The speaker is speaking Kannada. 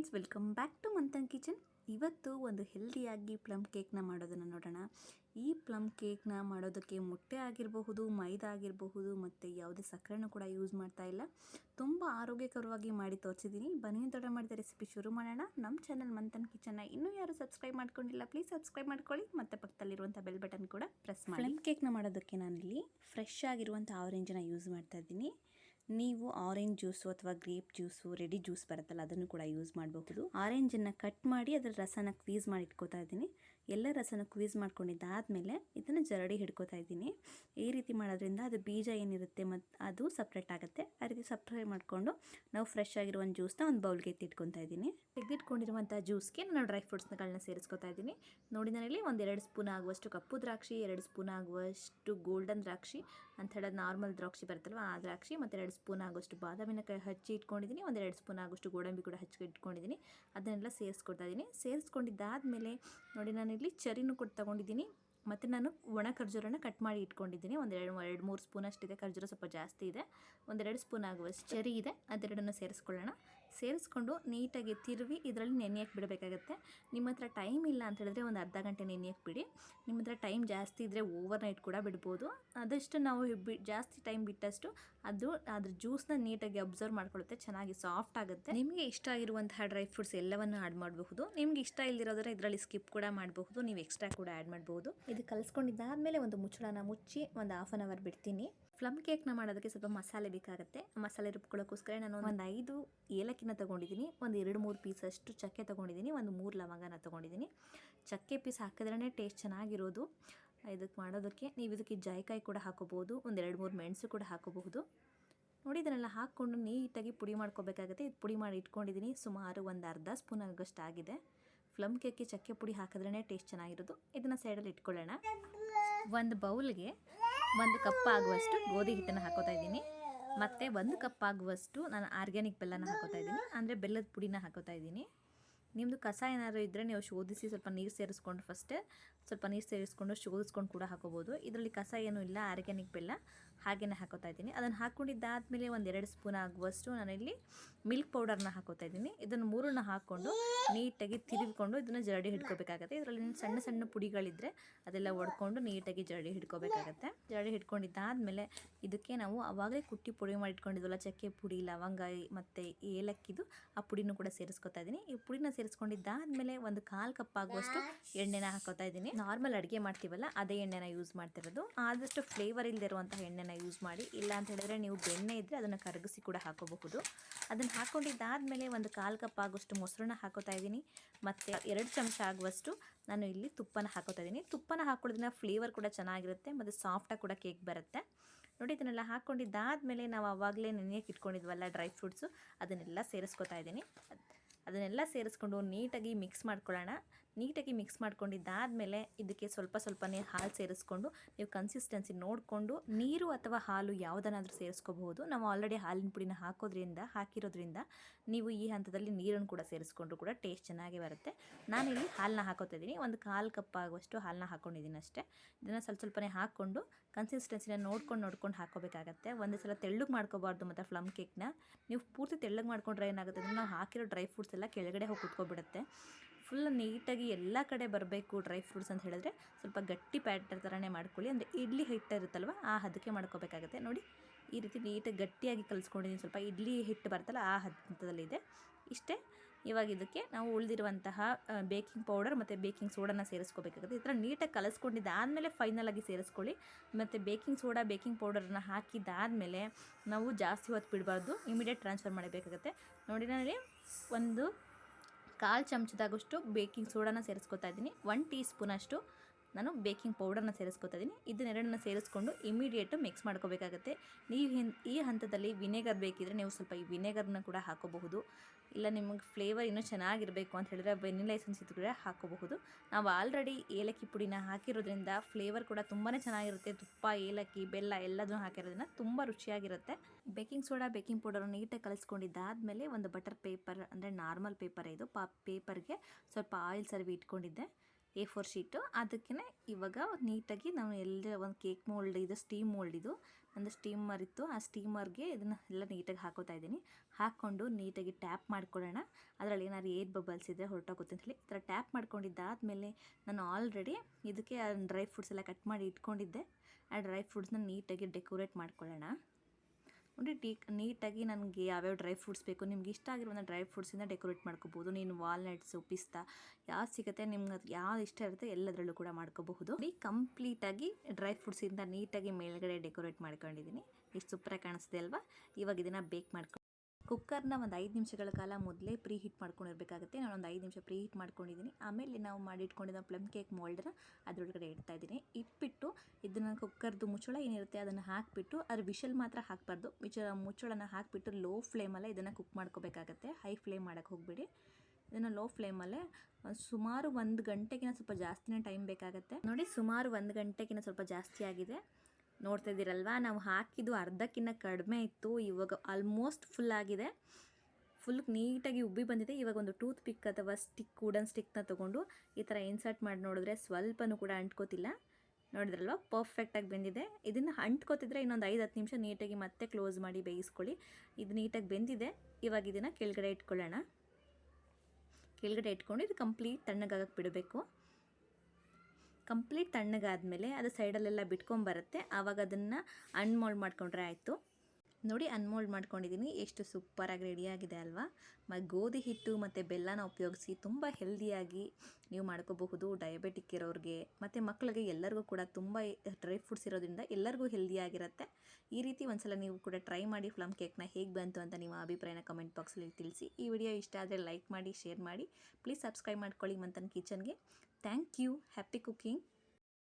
Friends welcome back to Manthan kitchen ಇವತ್ತು ಒಂದು ಹೆಲ್ದಿಯಾಗಿ ಪ್ಲಮ್ ಕೇಕ್ನ ಮಾಡೋದನ್ನು ನೋಡೋಣ. ಈ ಪ್ಲಮ್ ಕೇಕ್ನ ಮಾಡೋದಕ್ಕೆ ಮೊಟ್ಟೆ ಆಗಿರಬಹುದು, ಮೈದಾ ಆಗಿರಬಹುದು ಮತ್ತು ಯಾವುದೇ ಸಕ್ಕರೆನೂ ಕೂಡ ಯೂಸ್ ಮಾಡ್ತಾ ಇಲ್ಲ. ತುಂಬ ಆರೋಗ್ಯಕರವಾಗಿ ಮಾಡಿ ತೋರಿಸಿದ್ದೀನಿ ಬನ್ನಿ ತಡ ಮಾಡಿದ ರೆಸಿಪಿ ಶುರು ಮಾಡೋಣ. ನಮ್ಮ ಚಾನಲ್ ಮಂಥನ್ ಕಿಚನ್ನ ಇನ್ನೂ ಯಾರು ಸಬ್ಸ್ಕ್ರೈಬ್ ಮಾಡ್ಕೊಂಡಿಲ್ಲ ಪ್ಲೀಸ್ ಸಬ್ಸ್ಕ್ರೈಬ್ ಮಾಡ್ಕೊಳ್ಳಿ. ಮತ್ತು ಪಕ್ಕದಲ್ಲಿರುವಂಥ ಬೆಲ್ ಬಟನ್ ಕೂಡ ಪ್ರೆಸ್ ಮಾಡಿ. ಪ್ಲಮ್ ಕೇಕ್ನ ಮಾಡೋದಕ್ಕೆ ನಾನಿಲ್ಲಿ ಫ್ರೆಶ್ ಆಗಿರುವಂಥ ಆರೆಂಜನ್ನ ಯೂಸ್ ಮಾಡ್ತಾ ಇದ್ದೀನಿ. ನೀವು ಆರೆಂಜ್ ಜ್ಯೂಸು ಅಥವಾ ಗ್ರೇಪ್ ಜ್ಯೂಸು ರೆಡಿ ಜ್ಯೂಸ್ ಬರುತ್ತಲ್ಲ, ಅದನ್ನು ಕೂಡ ಯೂಸ್ ಮಾಡಬಹುದು. ಆರೆಂಜನ್ನು ಕಟ್ ಮಾಡಿ ಅದರ ರಸನ ಕ್ವೀಸ್ ಮಾಡಿ ಇಟ್ಕೋತಾ ಇದ್ದೀನಿ. ಎಲ್ಲ ರಸನ ಕ್ವೀಸ್ ಮಾಡ್ಕೊಂಡಿದ್ದಾದಮೇಲೆ ಇದನ್ನು ಜರಡಿ ಹಿಡ್ಕೋತಾ ಇದ್ದೀನಿ. ಈ ರೀತಿ ಮಾಡೋದ್ರಿಂದ ಅದು ಬೀಜ ಏನಿರುತ್ತೆ ಮತ್ತು ಅದು ಸಪ್ರೇಟ್ ಆಗುತ್ತೆ. ಆ ರೀತಿ ಸಪ್ರೇಟ್ ಮಾಡಿಕೊಂಡು ನಾವು ಫ್ರೆಶ್ ಆಗಿರೋ ಒಂದು ಜ್ಯೂಸ್ನ ಒಂದು ಬೌಲ್ಗೆ ಎತ್ತಿಟ್ಕೊತಾ ಇದ್ದೀನಿ. ತೆಗೆದಿಟ್ಕೊಂಡಿರುವಂಥ ಜ್ಯೂಸ್ಗೆ ನಾನು ಡ್ರೈ ಫ್ರೂಟ್ಸ್ಗಳನ್ನ ಸೇರಿಸ್ಕೊತಾ ಇದ್ದೀನಿ. ನೋಡಿ ನಾನಿಲ್ಲಿ ಒಂದು ಎರಡು ಸ್ಪೂನ್ ಆಗುವಷ್ಟು ಕಪ್ಪು ದ್ರಾಕ್ಷಿ, ಎರಡು ಸ್ಪೂನ್ ಆಗುವಷ್ಟು ಗೋಲ್ಡನ್ ದ್ರಾಕ್ಷಿ ಅಂತ ಹೇಳೋದು ನಾರ್ಮಲ್ ದ್ರಾಕ್ಷಿ ಬರುತ್ತಲ್ವ, ಆ ದ್ರಾಕ್ಷಿ ಮತ್ತು ಎರಡು ಸ್ಪೂನ್ ಆಗೋಷ್ಟು ಬಾದಾಮಿನ ಕೈ ಹಚ್ಚಿ ಇಟ್ಕೊಂಡಿದ್ದೀನಿ, ಒಂದು ಎರಡು ಸ್ಪೂನ್ ಆಗೋಷ್ಟು ಗೋಡಂಬಿ ಕೂಡ ಹಚ್ಚಿ ಇಟ್ಕೊಂಡಿದ್ದೀನಿ, ಅದನ್ನೆಲ್ಲ ಸೇರಿಸ್ಕೊಡ್ತಾ ಇದ್ದೀನಿ. ಸೇರಿಸ್ಕೊಂಡಿದ್ದಾದಮೇಲೆ ನೋಡಿ ಇಲ್ಲಿ ಚರಿನೂ ಕೂಡ ತೊಗೊಂಡಿದ್ದೀನಿ, ಮತ್ತು ನಾನು ಒಣ ಖರ್ಜೂರನ ಕಟ್ ಮಾಡಿ ಇಟ್ಕೊಂಡಿದ್ದೀನಿ ಒಂದೆರಡು ಎರಡು ಮೂರು ಸ್ಪೂನ್ ಅಷ್ಟಿದೆ ಖರ್ಜೂರ ಸ್ವಲ್ಪ ಜಾಸ್ತಿ ಇದೆ ಒಂದೆರಡು ಸ್ಪೂನ್ ಆಗುವಷ್ಟು ಚರಿ ಇದೆ, ಅದೆರಡನ್ನು ಸೇರಿಸ್ಕೊಳ್ಳೋಣ. ಸೇರಿಸ್ಕೊಂಡು ನೀಟಾಗಿ ತಿರುವಿ ಇದರಲ್ಲಿ ನೆನೆಯಕ್ಕೆ ಬಿಡಬೇಕಾಗತ್ತೆ ನಿಮ್ಮ ಹತ್ರ ಟೈಮ್ ಇಲ್ಲ ಅಂತ ಹೇಳಿದ್ರೆ ಒಂದು ಅರ್ಧ ಗಂಟೆ ನೆನೆಯಕ್ಕೆ ಬಿಡಿ ನಿಮ್ಮ ಹತ್ರ ಟೈಮ್ ಜಾಸ್ತಿ ಇದ್ದರೆ ಓವರ್ ನೈಟ್ ಕೂಡ ಬಿಡ್ಬೋದು. ಆದಷ್ಟು ನಾವು ಬಿ ಜಾಸ್ತಿ ಟೈಮ್ ಬಿಟ್ಟಷ್ಟು ಅದು ಅದ್ರ ಜ್ಯೂಸ್ನ ನೀಟಾಗಿ ಅಬ್ಸರ್ವ್ ಮಾಡ್ಕೊಳ್ಳುತ್ತೆ, ಚೆನ್ನಾಗಿ ಸಾಫ್ಟ್ ಆಗುತ್ತೆ. ನಿಮಗೆ ಇಷ್ಟ ಆಗಿರುವಂತಹ ಡ್ರೈ ಫ್ರೂಟ್ಸ್ ಎಲ್ಲವನ್ನು ಆ್ಯಡ್ ಮಾಡಬಹುದು. ನಿಮ್ಗೆ ಇಷ್ಟ ಇಲ್ದಿರೋದ್ರೆ ಇದರಲ್ಲಿ ಸ್ಕಿಪ್ ಕೂಡ ಮಾಡಬಹುದು. ನೀವು ಎಕ್ಸ್ಟ್ರಾ ಕೂಡ ಆ್ಯಡ್ ಮಾಡಬಹುದು. ಇದು ಕಲಿಸ್ಕೊಂಡಿದ್ದಾದಮೇಲೆ ಒಂದು ಮುಚ್ಚಳನ ಮುಚ್ಚಿ ಒಂದು ಹಾಫ್ ಆನ್ ಅವರ್ ಬಿಡ್ತೀನಿ. ಪ್ಲಮ್ ಕೇಕ್ನ ಮಾಡೋದಕ್ಕೆ ಸ್ವಲ್ಪ ಮಸಾಲೆ ಬೇಕಾಗುತ್ತೆ. ಮಸಾಲೆ ರುಬ್ಕೊಳ್ಳೋಕ್ಕೋಸ್ಕರ ನಾನು ಒಂದು ಐದು ಏಲಕ್ಕಿನ ತೊಗೊಂಡಿದ್ದೀನಿ. ಒಂದು ಎರಡು ಮೂರು ಪೀಸ್ ಅಷ್ಟು ಚಕ್ಕೆ ತೊಗೊಂಡಿದ್ದೀನಿ. ಒಂದು ಮೂರು ಲವಂಗನ ತೊಗೊಂಡಿದ್ದೀನಿ. ಚಕ್ಕೆ ಪೀಸ್ ಹಾಕಿದ್ರೇ ಟೇಸ್ಟ್ ಚೆನ್ನಾಗಿರೋದು. ಇದಕ್ಕೆ ಮಾಡೋದಕ್ಕೆ ನೀವು ಇದಕ್ಕೆ ಜಾಯಿಕಾಯಿ ಕೂಡ ಹಾಕೋಬಹುದು. ಒಂದು ಎರಡು ಮೂರು ಮೆಣಸು ಕೂಡ ಹಾಕೋಬಹುದು. ನೋಡಿ ಇದನ್ನೆಲ್ಲ ಹಾಕ್ಕೊಂಡು ನೀಟಾಗಿ ಪುಡಿ ಮಾಡ್ಕೋಬೇಕಾಗುತ್ತೆ. ಇದು ಪುಡಿ ಮಾಡಿ ಇಟ್ಕೊಂಡಿದ್ದೀನಿ. ಸುಮಾರು ಒಂದು ಅರ್ಧ ಸ್ಪೂನ್ ಆಗೋಷ್ಟು ಆಗಿದೆ. ಪ್ಲಮ್ ಕೇಕ್ಗೆ ಚಕ್ಕೆ ಪುಡಿ ಹಾಕಿದ್ರೇ ಟೇಸ್ಟ್ ಚೆನ್ನಾಗಿರೋದು. ಇದನ್ನು ಸೈಡಲ್ಲಿ ಇಟ್ಕೊಳ್ಳೋಣ. ಒಂದು ಬೌಲ್ಗೆ ಒಂದು ಕಪ್ ಆಗುವಷ್ಟು ಗೋಧಿ ಹಿಟ್ಟನ್ನು ಹಾಕೋತಾ ಇದ್ದೀನಿ. ಮತ್ತು ಒಂದು ಕಪ್ ಆಗುವಷ್ಟು ನಾನು ಆರ್ಗ್ಯಾನಿಕ್ ಬೆಲ್ಲನ ಹಾಕೋತಾ ಇದ್ದೀನಿ. ಅಂದರೆ ಬೆಲ್ಲದ ಪುಡಿನ ಹಾಕೋತಾ ಇದ್ದೀನಿ. ನಿಮ್ಮದು ಕಸ ಏನಾದರೂ ಇದ್ದರೆ ನೀವು ಶೋಧಿಸಿ ಸ್ವಲ್ಪ ನೀರು ಸೇರಿಸ್ಕೊಂಡು ಫಸ್ಟೇ ಸ್ವಲ್ಪ ನೀರು ಸೇರಿಸ್ಕೊಂಡು ಶೋಧಿಸ್ಕೊಂಡು ಕೂಡ ಹಾಕೋಬೋದು. ಇದರಲ್ಲಿ ಕಸ ಏನೂ ಇಲ್ಲ, ಆರ್ಗ್ಯಾನಿಕ್ ಬೆಲ್ಲ. ಹಾಗೇ ಹಾಕೋತಾ ಇದ್ದೀನಿ. ಅದನ್ನು ಹಾಕ್ಕೊಂಡಿದ್ದಾದಮೇಲೆ ಎರಡು ಸ್ಪೂನ್ ಆಗುವಷ್ಟು ನಾನಿಲ್ಲಿ ಮಿಲ್ಕ್ ಪೌಡರ್ನ ಹಾಕೋತಾ ಇದ್ದೀನಿ. ಇದನ್ನು ಮೂರನ್ನ ಹಾಕ್ಕೊಂಡು ನೀಟಾಗಿ ತಿರುಗಿಕೊಂಡು ಇದನ್ನು ಜರಡಿ ಹಿಡ್ಕೋಬೇಕಾಗತ್ತೆ. ಇದರಲ್ಲಿ ಸಣ್ಣ ಸಣ್ಣ ಪುಡಿಗಳಿದ್ದರೆ ಅದೆಲ್ಲ ಒಡ್ಕೊಂಡು ನೀಟಾಗಿ ಜರಡಿ ಹಿಡ್ಕೋಬೇಕಾಗತ್ತೆ. ಜರಡಿ ಹಿಡ್ಕೊಂಡಿದ್ದಾದಮೇಲೆ ಇದಕ್ಕೆ ನಾವು ಆವಾಗಲೇ ಕುಟ್ಟಿ ಪುಡಿ ಮಾಡಿಟ್ಕೊಂಡಿದ್ವಲ್ಲ, ಚಕ್ಕೆ ಪುಡಿ, ಲವಂಗ ಮತ್ತು ಏಲಕ್ಕಿದು ಆ ಪುಡಿನೂ ಕೂಡ ಸೇರಿಸ್ಕೊತಾ ಇದ್ದೀನಿ. ಈ ಪುಡಿನ ಸೇರಿಸ್ಕೊಂಡಿದ್ದಾದಮೇಲೆ ಒಂದು ಕಾಲು ಕಪ್ ಆಗುವಷ್ಟು ಎಣ್ಣೆನ ಹಾಕೋತಾ ಇದ್ದೀನಿ. ನಾರ್ಮಲ್ ಅಡುಗೆ ಮಾಡ್ತೀವಲ್ಲ ಅದೇ ಎಣ್ಣೆನ ಯೂಸ್ ಮಾಡ್ತಿರೋದು. ಆದಷ್ಟು ಫ್ಲೇವರ್ ಇಲ್ಲದಿರುವಂತಹ ಎಣ್ಣೆನ ಯೂಸ್ ಮಾಡಿ ಇಲ್ಲ ಅಂತ ಹೇಳಿದ್ರೆ ನೀವು ಬೆಣ್ಣೆ ಇದ್ದರೆ ಅದನ್ನು ಕರಗಿಸಿ ಕೂಡ ಹಾಕೋಬಹುದು. ಅದನ್ನು ಹಾಕ್ಕೊಂಡಿದ್ದಾದಮೇಲೆ ಒಂದು ಕಾಲು ಕಪ್ ಆಗುವಷ್ಟು ಮೊಸರನ್ನ ಹಾಕೋತಾ ಇದ್ದೀನಿ. ಮತ್ತು ಎರಡು ಚಮಚ ಆಗುವಷ್ಟು ನಾನು ಇಲ್ಲಿ ತುಪ್ಪನ ಹಾಕೋತಾ ಇದ್ದೀನಿ. ತುಪ್ಪನ ಹಾಕೊಳ್ಳೋದ್ರಿಂದ ಫ್ಲೇವರ್ ಕೂಡ ಚೆನ್ನಾಗಿರುತ್ತೆ ಮತ್ತು ಸಾಫ್ಟಾಗಿ ಕೂಡ ಕೇಕ್ ಬರುತ್ತೆ. ನೋಡಿ ಇದನ್ನೆಲ್ಲ ಹಾಕ್ಕೊಂಡಿದ್ದಾದಮೇಲೆ ನಾವು ಆವಾಗಲೇ ನೆನೆಯಕ್ಕೆ ಇಟ್ಕೊಂಡಿದ್ವಲ್ಲ ಡ್ರೈ ಫ್ರೂಟ್ಸು ಅದನ್ನೆಲ್ಲ ಸೇರಿಸ್ಕೊತಾ ಇದ್ದೀನಿ. ಅದನ್ನೆಲ್ಲ ಸೇರಿಸ್ಕೊಂಡು ನೀಟಾಗಿ ಮಿಕ್ಸ್ ಮಾಡ್ಕೊಳ್ಳೋಣ. ನೀಟಾಗಿ ಮಿಕ್ಸ್ ಮಾಡ್ಕೊಂಡಿದ್ದಾದಮೇಲೆ ಇದಕ್ಕೆ ಸ್ವಲ್ಪ ಸ್ವಲ್ಪನೇ ಹಾಲು ಸೇರಿಸ್ಕೊಂಡು ನೀವು ಕನ್ಸಿಸ್ಟೆನ್ಸಿ ನೋಡಿಕೊಂಡು ನೀರು ಅಥವಾ ಹಾಲು ಯಾವುದನ್ನಾದರೂ ಸೇರಿಸ್ಕೋಬಹುದು. ನಾವು ಆಲ್ರೆಡಿ ಹಾಲಿನ ಪುಡಿನ ಹಾಕೋದ್ರಿಂದ, ಹಾಕಿರೋದ್ರಿಂದ ನೀವು ಈ ಹಂತದಲ್ಲಿ ನೀರನ್ನು ಕೂಡ ಸೇರಿಸ್ಕೊಂಡ್ರು ಕೂಡ ಟೇಸ್ಟ್ ಚೆನ್ನಾಗಿ ಬರುತ್ತೆ. ನಾನಿಲ್ಲಿ ಹಾಲನ್ನ ಹಾಕೋತಾ ಇದ್ದೀನಿ. ಒಂದು ಕಾಲು ಕಪ್ ಆಗುವಷ್ಟು ಹಾಲನ್ನ ಹಾಕ್ಕೊಂಡಿದ್ದೀನಿ ಅಷ್ಟೇ. ಇದನ್ನು ಸ್ವಲ್ಪ ಸ್ವಲ್ಪನೇ ಹಾಕ್ಕೊಂಡು ಕನ್ಸಿಸ್ಟೆನ್ಸಿನ ನೋಡ್ಕೊಂಡು ನೋಡ್ಕೊಂಡು ಹಾಕೋಬೇಕಾಗತ್ತೆ. ಒಂದು ಸಲ ತೆಳ್ಳಗೆ ಮಾಡ್ಕೋಬಾರ್ದು ಮತ್ತು ಫ್ಲಮ್ ಕೇಕ್ನ ನೀವು ಪೂರ್ತಿ ತೆಳ್ಳಗೆ ಮಾಡ್ಕೊಂಡ್ರೆ ಏನಾಗುತ್ತೆ ಅಂದರೆ ನಾವು ಹಾಕಿರೋ ಡ್ರೈ ಫ್ರೂಟ್ಸ್ ಎಲ್ಲ ಕೆಳಗಡೆ ಹೋಗಿ ಕುತ್ಕೊಬಿಡುತ್ತೆ. ಫುಲ್ ನೀಟಾಗಿ ಎಲ್ಲ ಕಡೆ ಬರಬೇಕು ಡ್ರೈ ಫ್ರೂಟ್ಸ್ ಅಂತ ಹೇಳಿದ್ರೆ ಸ್ವಲ್ಪ ಗಟ್ಟಿ ಪ್ಯಾಟರ್ ಥರನೇ ಮಾಡ್ಕೊಳ್ಳಿ. ಅಂದರೆ ಇಡ್ಲಿ ಹಿಟ್ಟು ಇರುತ್ತಲ್ವ, ಆ ಹದಕ್ಕೆ ಮಾಡ್ಕೋಬೇಕಾಗುತ್ತೆ. ನೋಡಿ, ಈ ರೀತಿ ನೀಟಾಗಿ ಗಟ್ಟಿಯಾಗಿ ಕಲಿಸ್ಕೊಂಡಿದ್ದೀನಿ. ಸ್ವಲ್ಪ ಇಡ್ಲಿ ಹಿಟ್ಟು ಬರ್ತಲ್ಲ, ಆ ಹಂತದಲ್ಲಿದೆ ಇಷ್ಟೇ, ಇವಾಗ ಇದಕ್ಕೆ ನಾವು ಉಳಿದಿರುವಂತಹ ಬೇಕಿಂಗ್ ಪೌಡರ್ ಮತ್ತು ಬೇಕಿಂಗ್ ಸೋಡಾನ ಸೇರಿಸ್ಕೋಬೇಕಾಗುತ್ತೆ. ಈ ಥರ ನೀಟಾಗಿ ಕಲಿಸ್ಕೊಂಡಿದ್ದಾದಮೇಲೆ ಫೈನಲಾಗಿ ಸೇರಿಸ್ಕೊಳ್ಳಿ. ಮತ್ತು ಬೇಕಿಂಗ್ ಸೋಡಾ ಬೇಕಿಂಗ್ ಪೌಡರನ್ನ ಹಾಕಿದ್ದಾದಮೇಲೆ ನಾವು ಜಾಸ್ತಿ ಹೊತ್ತು ಬಿಡಬಾರ್ದು. ಇಮಿಡಿಯೇಟ್ ಟ್ರಾನ್ಸ್ಫರ್ ಮಾಡಬೇಕಾಗುತ್ತೆ. ನೋಡಿ ನಾನು ಒಂದು ಕಾಲು ಚಮಚದಾಗಷ್ಟು ಬೇಕಿಂಗ್ ಸೋಡಾನ ಸೇರಿಸ್ಕೊತಾ ಇದ್ದೀನಿ. ಒನ್ ಟೀ ಸ್ಪೂನಷ್ಟು ನಾನು ಬೇಕಿಂಗ್ ಪೌಡರ್ನ ಸೇರಿಸ್ಕೊತಾ ಇದ್ದೀನಿ ಇದನ್ನೆರಡನ್ನ ಸೇರಿಸ್ಕೊಂಡು ಇಮಿಡಿಯೇಟು ಮಿಕ್ಸ್ ಮಾಡ್ಕೋಬೇಕಾಗತ್ತೆ. ನೀವು ಈ ಹಂತದಲ್ಲಿ ವಿನೆಗರ್ ಬೇಕಿದ್ರೆ ನೀವು ಸ್ವಲ್ಪ ಈ ವಿನೆಗರ್ನ ಕೂಡ ಹಾಕೋಬಹುದು. ಇಲ್ಲ ನಿಮಗೆ ಫ್ಲೇವರ್ ಇನ್ನೂ ಚೆನ್ನಾಗಿರಬೇಕು ಅಂತ ಹೇಳಿದ್ರೆ ವೆನಿಲಾ ಎಸೆನ್ಸ್ ಇದ್ದು ಕೂಡ ಹಾಕೋಬಹುದು. ನಾವು ಆಲ್ರೆಡಿ ಏಲಕ್ಕಿ ಪುಡಿನ ಹಾಕಿರೋದ್ರಿಂದ ಫ್ಲೇವರ್ ಕೂಡ ತುಂಬಾ ಚೆನ್ನಾಗಿರುತ್ತೆ. ತುಪ್ಪ, ಏಲಕ್ಕಿ, ಬೆಲ್ಲ ಎಲ್ಲದನ್ನು ಹಾಕಿರೋದ್ರಿಂದ ತುಂಬ ರುಚಿಯಾಗಿರುತ್ತೆ. ಬೇಕಿಂಗ್ ಸೋಡಾ, ಬೇಕಿಂಗ್ ಪೌಡರ್ ನೀಟಾಗಿ ಕಲಿಸ್ಕೊಂಡಿದ್ದಾದಮೇಲೆ ಒಂದು ಬಟರ್ ಪೇಪರ್, ಅಂದರೆ ನಾರ್ಮಲ್ ಪೇಪರ್ ಇದು, ಪಾ, ಪೇಪರ್ಗೆ ಸ್ವಲ್ಪ ಆಯಿಲ್ ಸರ್ವಿ ಇಟ್ಕೊಂಡಿದ್ದೆ. ಎ ಫೋರ್ ಶೀಟು ಅದಕ್ಕೆ ಇವಾಗ ನೀಟಾಗಿ ನಾವು ಎಲ್ಲ ಒಂದು ಕೇಕ್ ಮೋಲ್ಡ್ ಇದು ಸ್ಟೀಮ್ ಮೋಲ್ಡ್ ಇದು. ಒಂದು ಸ್ಟೀಮರ್ ಇತ್ತು. ಆ ಸ್ಟೀಮರ್ಗೆ ಇದನ್ನು ಎಲ್ಲ ನೀಟಾಗಿ ಹಾಕೋತಾ ಇದ್ದೀನಿ. ಹಾಕ್ಕೊಂಡು ನೀಟಾಗಿ ಟ್ಯಾಪ್ ಮಾಡ್ಕೊಳ್ಳೋಣ. ಅದರಲ್ಲಿ ಏನಾದ್ರು ಏರ್ ಬಬಲ್ಸ್ ಇದ್ದರೆ ಹೊರಟೋಗುತ್ತೆ ಅಂತ ಹೇಳಿ ಈ ಥರ ಟ್ಯಾಪ್ ಮಾಡ್ಕೊಂಡಿದ್ದಾದಮೇಲೆ ನಾನು ಆಲ್ರೆಡಿ ಇದಕ್ಕೆ ಡ್ರೈ ಫ್ರೂಟ್ಸ್ ಎಲ್ಲ ಕಟ್ ಮಾಡಿ ಇಟ್ಕೊಂಡಿದ್ದೆ. ಆ ಡ್ರೈ ಫ್ರೂಟ್ಸ್ನ ನೀಟಾಗಿ ಡೆಕೋರೇಟ್ ಮಾಡ್ಕೊಳ್ಳೋಣ. ನೋಡಿ ಟೀ ನೀಟಾಗಿ ನನಗೆ ಯಾವ್ಯಾವ ಡ್ರೈ ಫ್ರೂಟ್ಸ್ ಬೇಕು, ನಿಮ್ಗೆ ಇಷ್ಟ ಆಗಿರುವಂಥ ಡ್ರೈ ಫ್ರೂಟ್ಸಿಂದ ಡೆಕೋರೇಟ್ ಮಾಡ್ಕೋಬೋದು. ನೀನು ವಾಲ್ನಟ್ಸು, ಪಿಸ್ತಾ, ಯಾವ್ದು ಸಿಗುತ್ತೆ, ನಿಮ್ಗೆ ಅದು ಯಾವ್ದು ಇಷ್ಟ ಇರುತ್ತೆ ಎಲ್ಲದರಲ್ಲೂ ಕೂಡ ಮಾಡ್ಕೋಬಹುದು. ಈ ಕಂಪ್ಲೀಟಾಗಿ ಡ್ರೈ ಫ್ರೂಟ್ಸಿಂದ ನೀಟಾಗಿ ಮೇಲ್ಗಡೆ ಡೆಕೋರೇಟ್ ಮಾಡ್ಕೊಂಡಿದ್ದೀನಿ. ಎಷ್ಟು ಸೂಪರಾಗಿ ಕಾಣಿಸ್ತಿದೆ ಅಲ್ವಾ? ಇವಾಗ ಇದನ್ನು ಬೇಕ್ ಮಾಡ್ಕೊಂಡು ಕುಕ್ಕರ್ನ ಒಂದು ಐದು ನಿಮಿಷಗಳ ಕಾಲ ಮೊದಲೇ ಪ್ರೀ ಹೀಟ್ ಮಾಡ್ಕೊಂಡಿರಬೇಕಾಗುತ್ತೆ. ನಾನು ಒಂದು ಐದು ನಿಮಿಷ ಪ್ರೀ ಹೀಟ್ ಮಾಡ್ಕೊಂಡಿದ್ದೀನಿ. ಆಮೇಲೆ ನಾವು ಮಾಡಿಟ್ಕೊಂಡಿದ್ದ ಪ್ಲಮ್ ಕೇಕ್ ಮೋಲ್ಡ್ನ ಅದರೊಳಗಡೆ ಇಡ್ತಾ ಇದ್ದೀನಿ. ಇಟ್ಬಿಟ್ಟು ಇದನ್ನು ಕುಕ್ಕರ್ದು ಮುಚ್ಚಳ ಏನಿರುತ್ತೆ ಅದನ್ನು ಹಾಕಿಬಿಟ್ಟು ಅದ್ರ ವಿಷಲ್ ಮಾತ್ರ ಹಾಕಬಾರ್ದು. ವಿಚ ಮುಚ್ಚಳನ ಹಾಕಿಬಿಟ್ಟು ಲೋ ಫ್ಲೇಮಲ್ಲೇ ಇದನ್ನು ಕುಕ್ ಮಾಡ್ಕೋಬೇಕಾಗತ್ತೆ. ಹೈ ಫ್ಲೇಮ್ ಮಾಡೋಕ್ಕೆ ಹೋಗಬೇಡಿ. ಇದನ್ನು ಲೋ ಫ್ಲೇಮಲ್ಲೇ ಸುಮಾರು ಒಂದು ಗಂಟೆಗಿನ ಸ್ವಲ್ಪ ಜಾಸ್ತಿನೇ ಟೈಮ್ ಬೇಕಾಗುತ್ತೆ. ನೋಡಿ ಸುಮಾರು ಒಂದು ಗಂಟೆಗಿನ ಸ್ವಲ್ಪ ಜಾಸ್ತಿ ಆಗಿದೆ. ನೋಡ್ತಾ ಇದ್ದೀರಲ್ವಾ ನಾವು ಹಾಕಿದ್ದು ಅರ್ಧಕ್ಕಿಂತ ಕಡಿಮೆ ಇತ್ತು. ಇವಾಗ ಆಲ್ಮೋಸ್ಟ್ ಫುಲ್ ಆಗಿದೆ. ಫುಲ್ ನೀಟಾಗಿ ಉಬ್ಬಿ ಬಂದಿದೆ. ಇವಾಗ ಒಂದು ಟೂತ್ ಪಿಕ್ ಅಥವಾ ಸ್ಟಿಕ್ ವುಡನ್ ಸ್ಟಿಕ್ನ ತೊಗೊಂಡು ಈ ಥರ ಇನ್ಸರ್ಟ್ ಮಾಡಿ ನೋಡಿದ್ರೆ ಸ್ವಲ್ಪನೂ ಕೂಡ ಅಂಟ್ಕೋತಿಲ್ಲ. ನೋಡಿದ್ರಲ್ವ? ಪರ್ಫೆಕ್ಟಾಗಿ ಬೆಂದಿದೆ. ಇದನ್ನು ಅಂಟ್ಕೋತಿದ್ರೆ ಇನ್ನೊಂದು ಐದು, ಹತ್ತು ನಿಮಿಷ ನೀಟಾಗಿ ಮತ್ತೆ ಕ್ಲೋಸ್ ಮಾಡಿ ಬೇಯಿಸ್ಕೊಳ್ಳಿ. ಇದು ನೀಟಾಗಿ ಬೆಂದಿದೆ. ಇವಾಗ ಇದನ್ನು ಕೆಳಗಡೆ ಇಟ್ಕೊಳ್ಳೋಣ. ಕೆಳಗಡೆ ಇಟ್ಕೊಂಡು ಇದು ಕಂಪ್ಲೀಟ್ ತಣ್ಣಗಾಗಕ್ಕೆ ಬಿಡಬೇಕು. ಕಂಪ್ಲೀಟ್ ತಣ್ಣಗಾದ್ಮೇಲೆ ಅದು ಸೈಡಲ್ಲೆಲ್ಲ ಬಿಟ್ಕೊಂಬರುತ್ತೆ. ಆವಾಗ ಅದನ್ನು ಅನ್ಮೋಲ್ಡ್ ಮಾಡ್ಕೊಂಡ್ರೆ ಆಯಿತು. ನೋಡಿ ಅನ್ಮೋಲ್ಡ್ ಮಾಡ್ಕೊಂಡಿದ್ದೀನಿ ಎಷ್ಟು ಸೂಪರಾಗಿ ರೆಡಿಯಾಗಿದೆ ಅಲ್ವಾ? ಮ, ಗೋಧಿ ಹಿಟ್ಟು ಮತ್ತು ಬೆಲ್ಲನ ಉಪಯೋಗಿಸಿ ತುಂಬ ಹೆಲ್ದಿಯಾಗಿ ನೀವು ಮಾಡ್ಕೋಬಹುದು ಡಯಾಬೆಟಿಕ್ ಇರೋರಿಗೆ, ಮತ್ತು ಮಕ್ಕಳಿಗೆ ಎಲ್ಲರಿಗೂ ಕೂಡ ತುಂಬ ಡ್ರೈ ಫ್ರೂಟ್ಸ್ ಇರೋದ್ರಿಂದ ಎಲ್ಲರಿಗೂ ಹೆಲ್ದಿಯಾಗಿರುತ್ತೆ ಈ ರೀತಿ ಒಂದ್ಸಲ ನೀವು ಕೂಡ ಟ್ರೈ ಮಾಡಿ ಪ್ಲಮ್ ಕೇಕ್ನ ಹೇಗೆ ಬಂತು ಅಂತ ನಿಮ್ಮ ಅಭಿಪ್ರಾಯನ ಕಮೆಂಟ್ ಬಾಕ್ಸಲ್ಲಿ ತಿಳಿಸಿ. ಈ ವಿಡಿಯೋ ಇಷ್ಟ ಆದರೆ ಲೈಕ್ ಮಾಡಿ ಶೇರ್ ಮಾಡಿ. ಪ್ಲೀಸ್ ಸಬ್ಸ್ಕ್ರೈಬ್ ಮಾಡ್ಕೊಳ್ಳಿ ಮಂತನ್ ಕಿಚನ್ಗೆ. Thank you. Happy cooking.